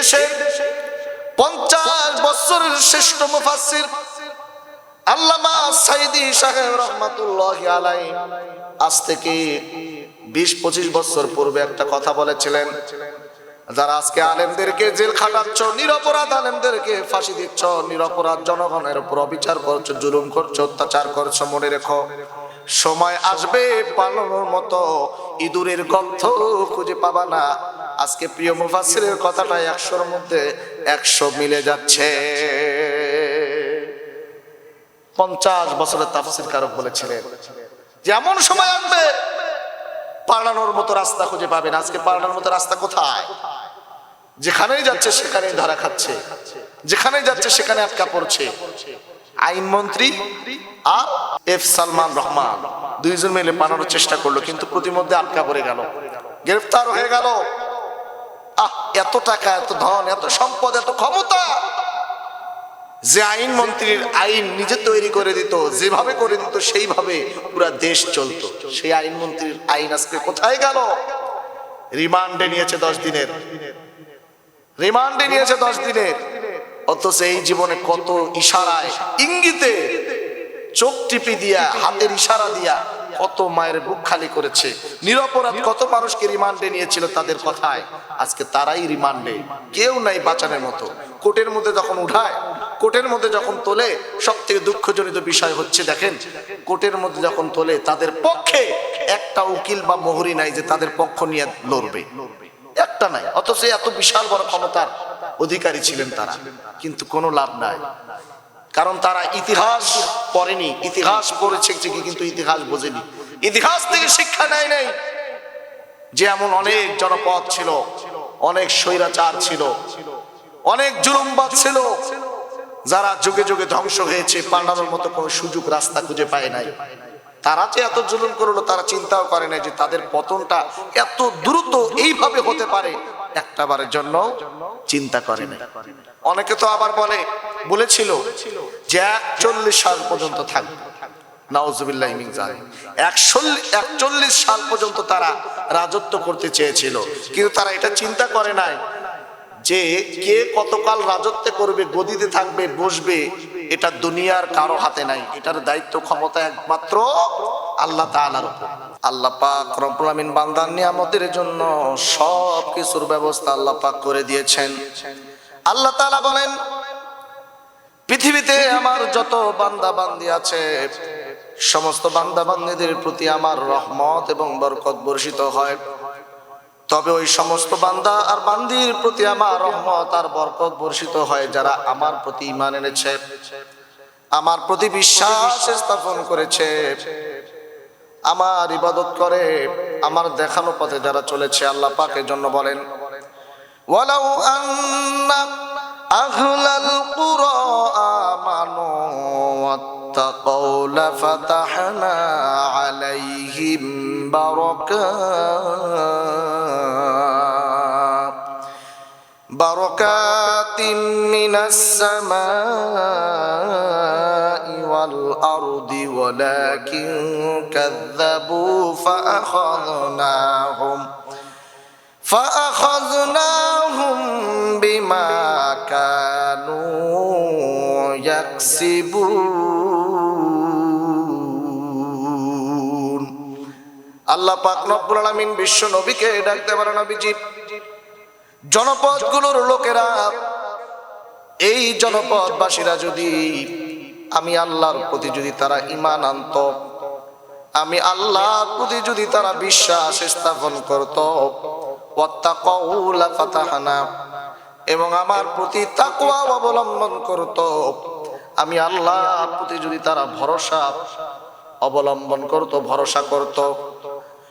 দেশে পঞ্চাশ বছরের শ্রেষ্ঠ মুফাসসির আল্লামা সাইদি সাহেব আলাই আজ থেকে বিশ পঁচিশ বছর পূর্বে একটা কথা বলেছিলেন। যারা আজকে আলেমদেরকে জেল খাটাচ্ছ, নিরপরাধ আলেমদেরকে ফাঁসি দিচ্ছ, নিরপরাধ জনগণের উপর অবিচার করছ, জুলুম করছ, অত্যাচার করছ, মনে রেখো। সময় আসবে, পালানোর মতো ইঁদুরের গন্ধ খুঁজে পাবা না। আজকে প্রিয় মুফাসিরের কথাটা একশোর মধ্যে একশো মিলে যাচ্ছে। পঞ্চাশ বছরের তাফসির কারক বলেছিলেন যে এমন সময় আসবে, পালানোর মতো রাস্তা খুঁজে পাবেন। আজকে পালানোর মতো রাস্তা কোথায়? যেখানেই যাচ্ছে, সেখানেই ধরা খাচ্ছে। যেখানেই যাচ্ছে, সেখানে আটকা পড়ছে। আইন মন্ত্রী আর এফ সালমান রহমান দুইজন মিলে পালানোর চেষ্টা করল, কিন্তু প্রতিমধ্যে আটকা পড়ে গেল। গ্রেফতার হয়ে গেল। আহ, এত টাকা, এত ধন, এত সম্পদ, এত ক্ষমতা। যে আইন মন্ত্রীর আইন নিজে তৈরি করে দিত, যেভাবে করে দিত, সেইভাবে পুরো দেশ চলতো। সেই আইন মন্ত্রীর আইন আজকে কোথায় গেল? রিমান্ডে নিয়েছে দশ দিনের। রিমান্ডে নিয়েছে দশ দিনের। অথচ এই জীবনে কত ইশারায়, ইঙ্গিতে চোখ টিপি দিয়া, হাতের ইশারা দিয়া কত মায়ের বুক খালি করেছে, নিরপরাধ কত মানুষকে রিমান্ডে নিয়েছিল তাদের কথায়। আজকে তারাই রিমান্ডে, কেউ নাই বাঁচানোর মতো। কোর্টের মধ্যে যখন উঠায়, কোর্টের মধ্যে যখন তোলে সব থেকে দুঃখজনিত বিষয় হচ্ছে, দেখেন, কোর্টের মধ্যে যখন তোলে, তাদের পক্ষে একটা উকিল বা মোহরি নাই যে তাদের পক্ষ নিয়ে লড়বে। একটা নাই, অথচ এত বিশাল বড় ক্ষমতার অধিকারী ছিলেন তারা। কিন্তু কোনো লাভ নাই। কারণ তারা ইতিহাস পড়েনি ইতিহাস পড়েছে ঠিকই কিন্তু ইতিহাস বোঝেনি। ইতিহাস থেকে শিক্ষা নেয় নাই। যে এমন অনেক জনপদ ছিল অনেক স্বৈরাচার ছিল অনেক জুলুমবাদ ছিল যারা যুগে যুগে ধ্বংস হয়েছে পাল্টানোর মতো কোনো সুযোগ রাস্তা খুঁজে পায় নাই। তারা যে এত জুলুম করল তারা চিন্তাও করে না যে তাদের পতনটা এত দ্রুত এইভাবে হতে পারে। একটা বারের জন্য চিন্তা করে না অনেকে তো আবার বলে বলেছিল যে একচল্লিশ সাল পর্যন্ত থাকবে। নাউজুবিল্লাহ জালিম। একচল্লিশ সাল পর্যন্ত তারা রাজত্ব করতে চেয়েছিল। কিন্তু তারা এটা চিন্তা করে নাই যে কে কতকাল রাজত্ব করবে, গদিতে থাকবে, বসবে, এটা দুনিয়ার কারও হাতে নাই। এটার দায়িত্ব, ক্ষমতা একমাত্র আল্লাহ আল্লাহ পাক রব্বুল বান্দার নিয়ামতের জন্য সব কিছুর ব্যবস্থা আল্লাহ পাক করে দিয়েছেন। আল্লাহ তাআলা বলেন পৃথিবীতে আমার যত বান্দা বান্দি আছে, সমস্ত বান্দা বান্দিদের প্রতি আমার রহমত এবং বরকত বর্ষিত হয়। তবে ওই সমস্ত বান্দা আর বান্দির প্রতি আমার রহমত আর বরকত বর্ষিত হয় যারা আমার প্রতি ইমান এনেছে, আমার প্রতি বিশ্বাস স্থাপন করেছে, আমার ইবাদত করে, আমার দেখানো পথে যারা চলেছে, আল্লাহ পাকের জন্য বলেন, ওয়ালাউ আন্না أهل القرى آمنوا واتقوا لفتحنا عليهم بركات. بركات من السماء والأرض ولكن كذبوا فأخذناهم فأخذناهم ب ইয়াকসিবুন আল্লাহ পাক রব্বুল আলামিন বিশ্ব নবীকে ডাকতে পারে নবীজি। জনপদগুলোর লোকেরা, এই জনপদবাসীরা যদি আমি আল্লাহর প্রতি যদি তারা ইমান আনত, আমি আল্লাহর প্রতি যদি তারা বিশ্বাস স্থাপন করত এবং আমার প্রতি তাকুয়া অবলম্বন করত আমি আল্লাহর প্রতি যদি তারা ভরসা অবলম্বন করত, ভরসা করত,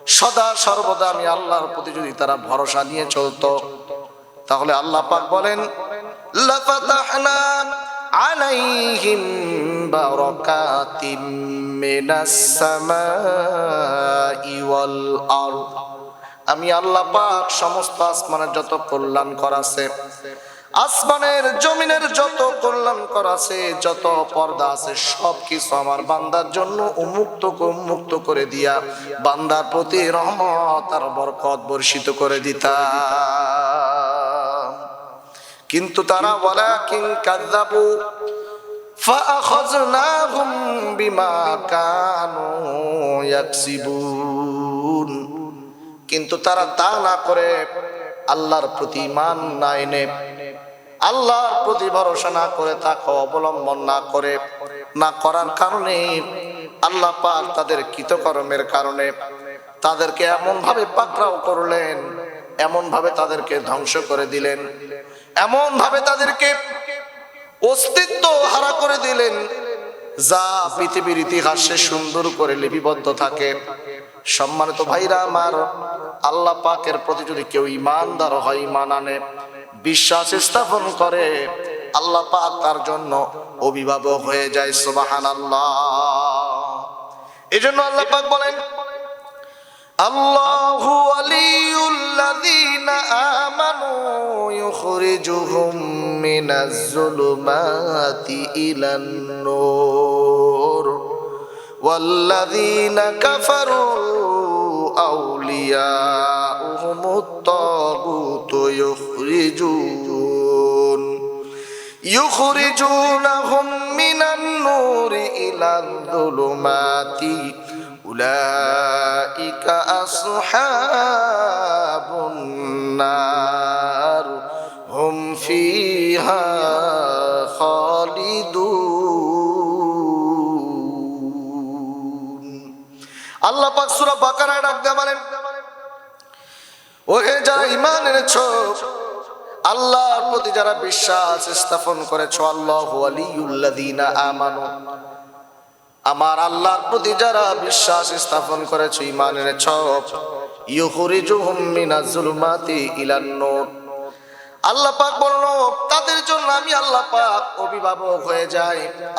সদা সর্বদা আমি আল্লাহর প্রতি যদি তারা ভরসা নিয়ে চলতো, তাহলে আল্লাহ পাক বলেন আলাইহিম আমি আল্লাহ পাক সমস্ত আসমানের যত কল্যাণ করাছে আসমানের জমিনের যত কল্যাণ করাছে যত পর্দা আছে সব কিছু আমার বান্দার জন্য উন্মুক্ত উন্মুক্ত করে দিয়া বান্দার প্রতি রহমত আর বরকত বর্ষিত করে দিতাম কিন্তু তারা ওয়ালাকিন কাযাবু فأخذناهم بما كانوا يكسبون কিন্তু তারা তা না করে আল্লাহর প্রতি ইমান না এনে, আল্লাহর প্রতি ভরসা না করে তাকে অবলম্বন না করে, না করার কারণে আল্লাহ পাক তাদের কৃতকর্মের কারণে তাদেরকে এমন ভাবে পাকড়াও করলেন এমন ভাবে তাদেরকে ধ্বংস করে দিলেন এমন ভাবে তাদেরকে অস্তিত্ব হারা করে দিলেন, যা পৃথিবীর ইতিহাসে সুন্দর করে লিপিবদ্ধ থাকে। সম্মানিত ভাইরা আমার আল্লাহ পাকের প্রতি যদি কেউ ইমানদার হয় ইমান আনে বিশ্বাস স্থাপন করে আল্লাহ পাক তার জন্য অভিভাবক হয়ে যায় সুবাহান আল্লাহ এই জন্য আল্লাহ পাক বলেন الله ولي الذين آمنوا يخرجهم من الظلمات إلى النور والذين كفروا أولياؤهم الطاغوت يخرجون يخرجونهم من النور إلى الظلمات أولئك أصحاب النار هم فيها خالدون আল্লাহ পাক সূরা বাকারায় ডাক দিয়ে বলেন ওহে যারা ইমান এনেছো আল্লাহর প্রতি যারা বিশ্বাস স্থাপন করেছ, আল্লাহু আমানু। আমার আল্লাহর প্রতি যারা বিশ্বাস স্থাপন করেছ ইমান এনেছ ইলান তাদের জন্য আমি অভিভাবক হয়ে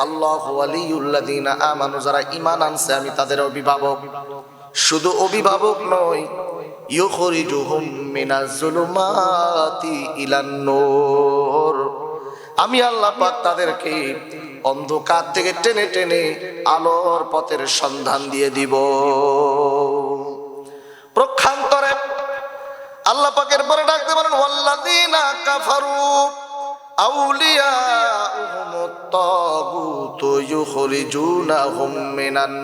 আল্লাহু যারা ঈমান আনছে, আমি তাদের অভিভাবক। শুধু অভিভাবক নয় আমি আল্লাহ পাক তাদেরকে অন্ধকার থেকে টেনে টেনে আলোর পথের সন্ধান দিয়ে দিব। প্রক্ষান্তরে আল্লাহ পাকের পরে ডাকতে পারেন ওয়াল্লাযীনা কাফারু আউলিয়া তাগুত ইউখরিজুনাহুম মিনান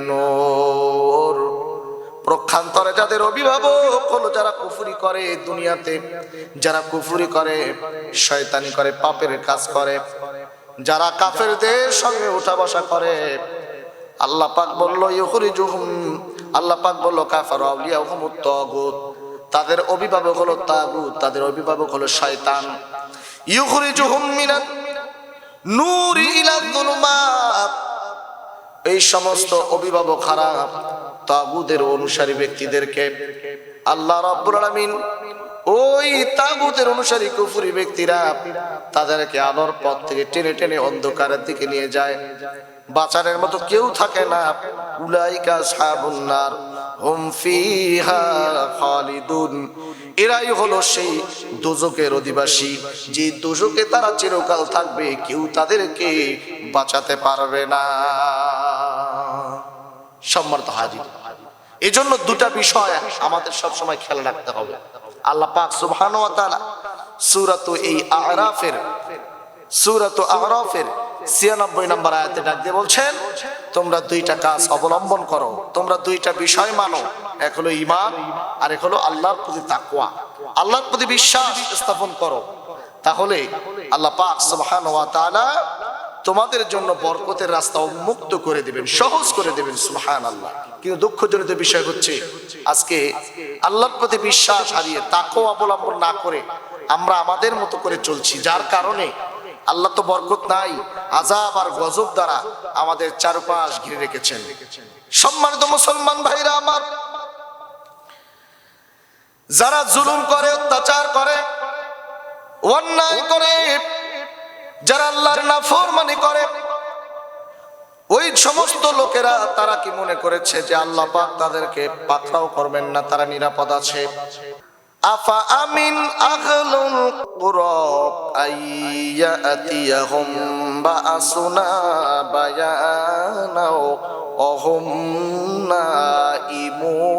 প্রক্ষান্তরে যাদের অভিভাবক হলো, যারা কুফুরি করে দুনিয়াতে, যারা কুফুরি করে, শয়তানি করে, পাপের কাজ করে, যারা কাফেরদের সঙ্গে উঠা বসা করে। আল্লাহ পাক বলল, ইউখরিজুহুম। আল্লাহ পাক বলল, কাফার আউলিয়া হুমুত তাগুত তাদের অভিভাবক হলো তাগুত, তাদের অভিভাবক হলো শয়তান। ইউখরিজুহুম মিনান নূরি ইলা যুলুমাত এই সমস্ত অভিভাবক খারাপ তাগুদের অনুসারী ব্যক্তিদেরকে আল্লাহ রাব্বুল আলামিন ওই তাগুতের অনুসারী কুফুরি ব্যক্তিরা তাদেরকে আলোর পথ থেকে টেনে টেনে অন্ধকারের দিকে নিয়ে যায়। বাঁচানোর মতো কেউ থাকে না। উলাইকা সাবুন্নার হুম ফিহা খালিদুন। এরাই হলো সেই দোজকের অধিবাসী। যে দোজকে তারা চিরকাল থাকবে, কেউ তাদেরকে বাঁচাতে পারবে না। সম্মানিত হাজির। এই জন্য দুটা বিষয় আমাদের সব সময় খেয়াল রাখতে হবে। আল্লাহ পাক সুবহানাহু ওয়া তাআলা সূরাত এই আরাফের, সূরাত আরাফের 96 নম্বর আয়াতে ডাক দিয়ে বলছেন, তোমরা দুইটা কাজ অবলম্বন করো। তোমরা দুইটা বিষয় মানো। এক হলো ঈমান আর এক হলো আল্লাহর প্রতি তাকওয়া। আল্লাহর প্রতি বিশ্বাস স্থাপন করো। তাহলে আল্লাহ পাক সুবহানাহু ওয়া তাআলা তোমাদের জন্য বরকতের রাস্তা উন্মুক্ত করে দিবেন, সহজ করে দিবেন সুবহান আল্লাহ কিন্তু দুঃখজনিত বিষয় হচ্ছে, আজকে আল্লাহর প্রতি বিশ্বাস হারিয়ে তাকেও অবলম্বন না করে আমরা আমাদের মতো করে চলছি, যার কারণে আল্লাহ তো বরকত নাই আজাব আর গজব দ্বারা আমাদের চারপাশ ঘিরে রেখেছেন। সম্মানিত মুসলমান ভাইরা আমার, যারা জুলুম করে, অত্যাচার করে, অন্যায় করে যারা আল্লাহর নাফরমানি করে, ওই সমস্ত লোকেরা তারা কি মনে করেছে যে আল্লাহ পাক তাদেরকে পাকড়াও করবেন না, তারা নিরাপদ আছে? আফা আমিন আহলুল কুরা আইয়াতিয়াহুম বাআসুনা বায়ানাও অহুম নাইমুন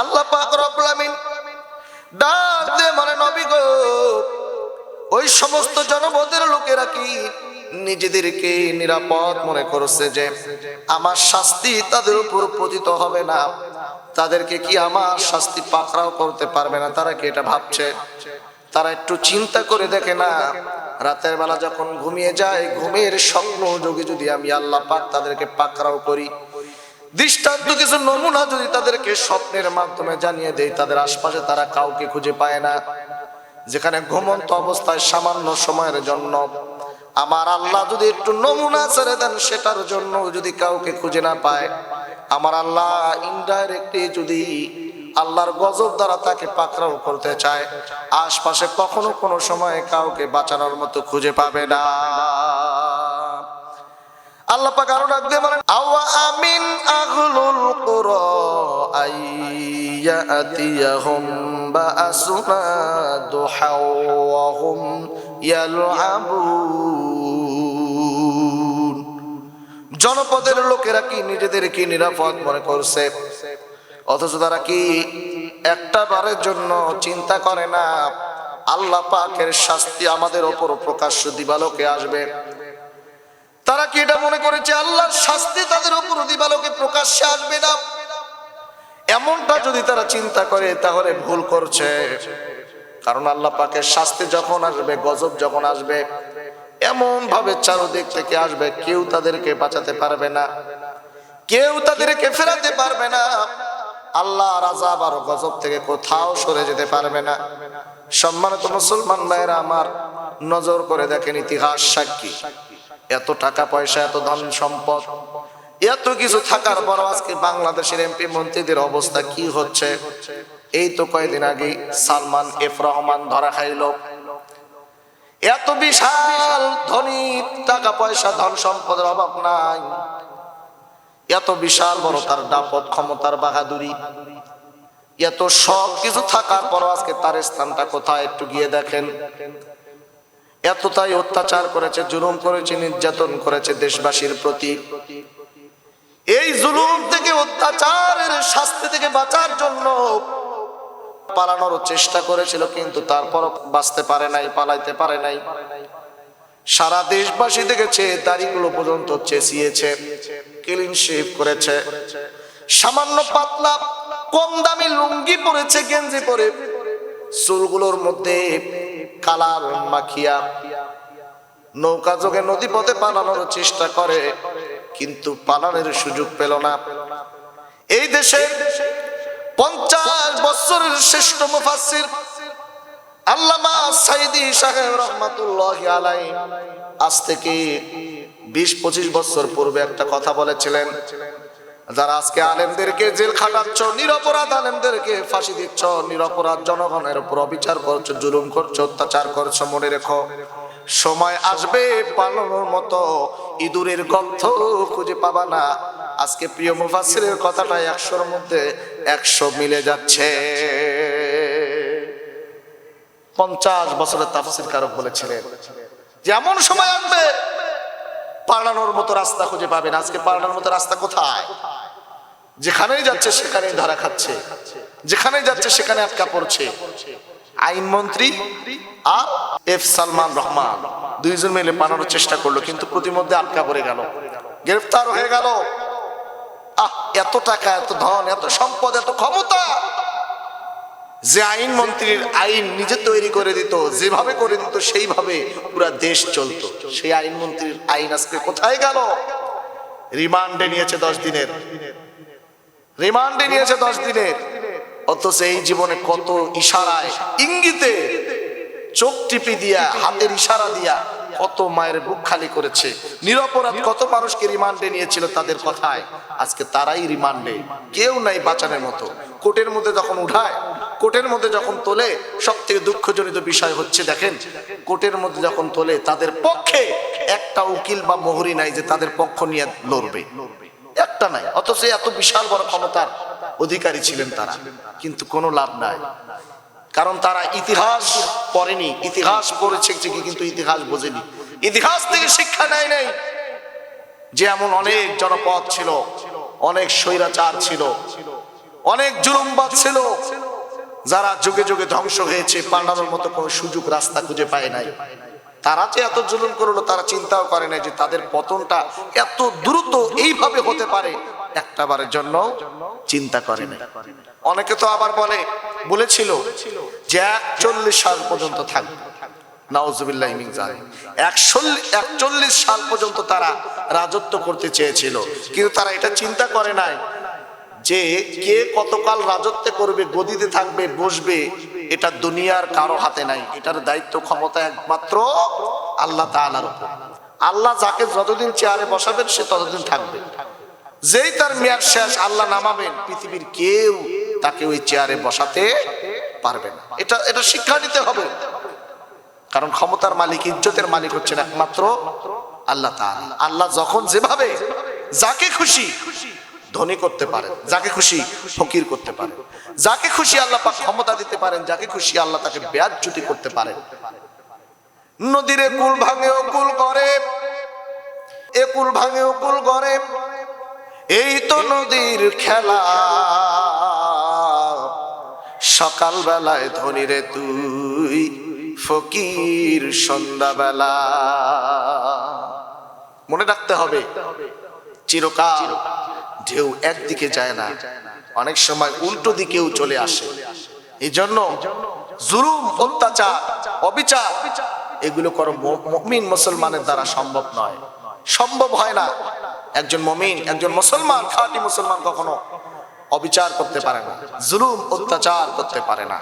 আল্লাহ পাক রব্বুল ডাক দে মানে নবী গো। ওই সমস্ত জনপদের লোকেরা কি নিজেদেরকে নিরাপদ মনে করছে যে আমার শাস্তি তাদের উপর পতিত হবে না? তাদেরকে কি আমার শাস্তি পাকড়াও করতে পারবে না? তারা কি এটা ভাবছে? তারা একটু চিন্তা করে দেখে না? রাতের বেলা যখন ঘুমিয়ে যায়, ঘুমের স্বপ্ন যোগে যদি আমি আল্লাহ পাক তাদেরকে পাকড়াও করি দৃষ্টান্ত কিছু নমুনা যদি তাদেরকে স্বপ্নের মাধ্যমে জানিয়ে দেয়, তাদের আশপাশে তারা কাউকে খুঁজে পায় না। যেখানে ঘুমন্ত অবস্থায় সামান্য সময়ের জন্য আমার আল্লাহ যদি একটু নমুনা ছেড়ে দেন, সেটার জন্য যদি কাউকে খুঁজে না পায়, আমার আল্লাহ ইনডাইরেক্টলি যদি আল্লাহর গজব দ্বারা তাকে পাকড়াও করতে চায়, আশপাশে কখনো কোনো সময় কাউকে বাঁচানোর মতো খুঁজে পাবে না। আল্লাহ পাক আরও ডাক দিয়ে বলেন, আওয়া আমিন আহলুল কুরা আইয়াতিয়াহুম বাআসুনা দুহাওয়াহুম ইয়ালআবুন. জনপদের লোকেরা কি নিজেদেরকে নিরাপদ মনে করছে? অথচ তারা কি একটা বারের জন্য চিন্তা করে না? আল্লাহ পাকের শাস্তি আমাদের ওপর প্রকাশ্য দিবালোকে আসবে। তারা কি এটা মনে করেছে? আল্লাহর শাস্তি তাদের উপর দিবালোকে প্রকাশ্যে আসবে না? এমনটা যদি তারা চিন্তা করে, তাহলে ভুল করছে। কারণ আল্লাহ পাকের শাস্তি যখন আসবে, গজব যখন আসবে এমন ভাবে চারদিক থেকে আসবে, কেউ তাদেরকে বাঁচাতে পারবে না। কেউ তাদেরকে ফেরাতে পারবে না। আল্লাহ রাজা আর গজব থেকে কোথাও সরে যেতে পারবে না। সম্মানিত মুসলমান ভাইরা আমার নজর করে দেখেন ইতিহাস সাক্ষী। এত টাকা পয়সা, এত ধন সম্পদ, এত কিছু থাকার পর আজকে বাংলাদেশের এমপি মন্ত্রীদের অবস্থা কি হচ্ছে? এই তো কয়েকদিন আগে সালমান এফ রহমান ধরা খাইল। এত বিশাল ধনী, টাকা পয়সা, ধন সম্পদের অভাব নাই। এত বিশাল বড় তার ডাপত ক্ষমতার বাহাদুরি। এত সব কিছু থাকার পর আজকে তার স্থানটা কোথায় একটু গিয়ে দেখেন। এতটাই অত্যাচার করেছে, জুলুম করেছে, নির্যাতন করেছে দেশবাসীর প্রতি। এই জুলুম থেকে, অত্যাচারের শাস্তি থেকে বাঁচার জন্য পালানোর চেষ্টা করেছিল, কিন্তু তারপর বাঁচতে পারে নাই, পালাইতে পারে নাই। সারা দেশবাসী দেখেছে, দাড়িগুলো পর্যন্ত চেঁচিয়েছে ক্লিন শেভ করেছে। সামান্য পাতলা, কম দামি লুঙ্গি পরেছে, গেঞ্জি পরে। চুলগুলোর মধ্যে কালার মাখিয়া নৌকা যোগে নদী পথে পালানোর চেষ্টা করে, কিন্তু পালানোর সুযোগ পেল না। এই দেশে পঞ্চাশ বছরের শ্রেষ্ঠ মুফাসির আল্লামা সাইদি সাহেব আলাই আজ থেকে বিশ পঁচিশ বছর পূর্বে একটা কথা বলেছিলেন। যারা আজকে আলেমদেরকে জেল খাটাচ্ছ, নিরপরাধ আলেমদেরকে ফাঁসি দিচ্ছ, নিরপরাধ জনগণের উপর অবিচার করছ, জুলুম করছ, অত্যাচার করছ, মনে রেখো। সময় আসবে, পালানোর মতো ইঁদুরের গন্ধ খুঁজে পাবা না। আজকে প্রিয় মুফাসিরের কথাটা একশোর মধ্যে একশো মিলে যাচ্ছে। পঞ্চাশ বছরের তাফসির কারক বলেছিলেন, যেমন সময় আসবে পালানোর মতো রাস্তা খুঁজে পাবেন। আজকে পালানোর মতো রাস্তা কোথায়? যেখানেই যাচ্ছে সেখানেই ধরা খাচ্ছে। যেখানেই যাচ্ছে সেখানে আটকা পড়ছে। আইনমন্ত্রী আর এফ সালমান রহমান দুইজন মিলে পালানোর চেষ্টা করল, কিন্তু প্রতিমধ্যে আটকা পড়ে গেল। গ্রেফতার হয়ে গেল। আহ, এত টাকা, এত ধন, এত সম্পদ, এত ক্ষমতা। যে আইন মন্ত্রীর আইন নিজে তৈরি করে দিত, যেভাবে করে দিত, সেইভাবে পুরা দেশ চলতো। সেই আইন মন্ত্রীর আইন আজকে কোথায় গেল? রিমান্ডে নিয়েছে দশ দিনের। রিমান্ডে নিয়েছে দশ দিনের। অথচ এই জীবনে কত ইশারায়, ইঙ্গিতে চোখ টিপি দিয়া, হাতের ইশারা দিয়া কত মায়ের বুক খালি করেছে। নিরপরাধ কত মানুষকে রিমান্ডে নিয়েছিল তাদের কথায়। আজকে তারাই রিমান্ডে কেউ নাই বাঁচানোর মতো। কোর্টের মধ্যে যখন উঠায় কোর্টের মধ্যে যখন তোলে সব থেকে দুঃখজনিত বিষয় হচ্ছে দেখেন কোর্টের মধ্যে যখন তোলে, তাদের পক্ষে একটা উকিল বা মোহরি নাই যে তাদের পক্ষ নিয়ে লড়বে। একটা নাই, অথচ এত বিশাল বড় ক্ষমতার অধিকারী ছিলেন তারা। কিন্তু কোনো লাভ নাই। কারণ তারা ইতিহাস পড়েনি, ইতিহাস পড়েছে কিন্তু ইতিহাস বোঝেনি। ইতিহাস থেকে শিক্ষা নেয় নাই। যে এমন অনেক জনপদ ছিল, অনেক স্বৈরাচার ছিল, অনেক জুলুমবাদ ছিল যারা যুগে যুগে ধ্বংস হয়েছে, পালানোর মতো কোনো সুযোগ, রাস্তা খুঁজে পায় নাই। তারা যে এত জুলুম করল, তারা চিন্তাও করে নাই যে তাদের পতনটা এত দ্রুত এইভাবে হতে পারে। একটা বারের জন্য চিন্তা করে নাই। অনেকে তো আবার বলে, বলেছিল যে একচল্লিশ সাল পর্যন্ত থাকবে। একচল্লিশ সাল পর্যন্ত তারা রাজত্ব করতে চেয়েছিল। কিন্তু তারা এটা চিন্তা করে নাই যে কে কতকাল রাজত্ব করবে, গদিতে থাকবে, বসবে, এটা দুনিয়ার কারও হাতে নাই। এটার দায়িত্ব, ক্ষমতা একমাত্র আল্লাহ তাআলার উপর। আল্লাহ যাকে যতদিন চেয়ারে বসাবেন, সে ততদিন থাকবে। যেই তার মেয়াদ শেষ, আল্লাহ নামাবেন, পৃথিবীর কেউ তাকে ওই চেয়ারে বসাতে পারবে না। এটা এটা শিক্ষা নিতে হবে। কারণ ক্ষমতার মালিক, ইজ্জতের মালিক হচ্ছেন একমাত্র আল্লাহ তাআলা। আল্লাহ যখন যেভাবে যাকে খুশি খুশি ধনী করতে পারেন, যাকে খুশি ফকির করতে পারেন, যাকে খুশি আল্লাহ পাক ক্ষমতা দিতে পারেন, যাকে খুশি আল্লাহ তাকে ব্যাজ জুতি করতে পারেন। নদীরে কুল ভাঙে ও কুল করে এ কুল ভাঙে ও কুল করে এই তো নদীর খেলা। সকাল বেলায় ধনী রে তুই ফকির সন্ধ্যাবেলা। মনে রাখতে হবে, চিরকাল ঢেউ একদিকে যায় না। অনেক সময় উল্টো দিকেও চলে আসে। এই জন্য জুলুম, অত্যাচার, অবিচার, এগুলো করো মমিন মুসলমানের দ্বারা সম্ভব নয়। সম্ভব হয় না। একজন মমিন, একজন মুসলমান, খাঁটি মুসলমান কখনো অবিচার করতে পারে না। জুলুম, অত্যাচার করতে পারে না।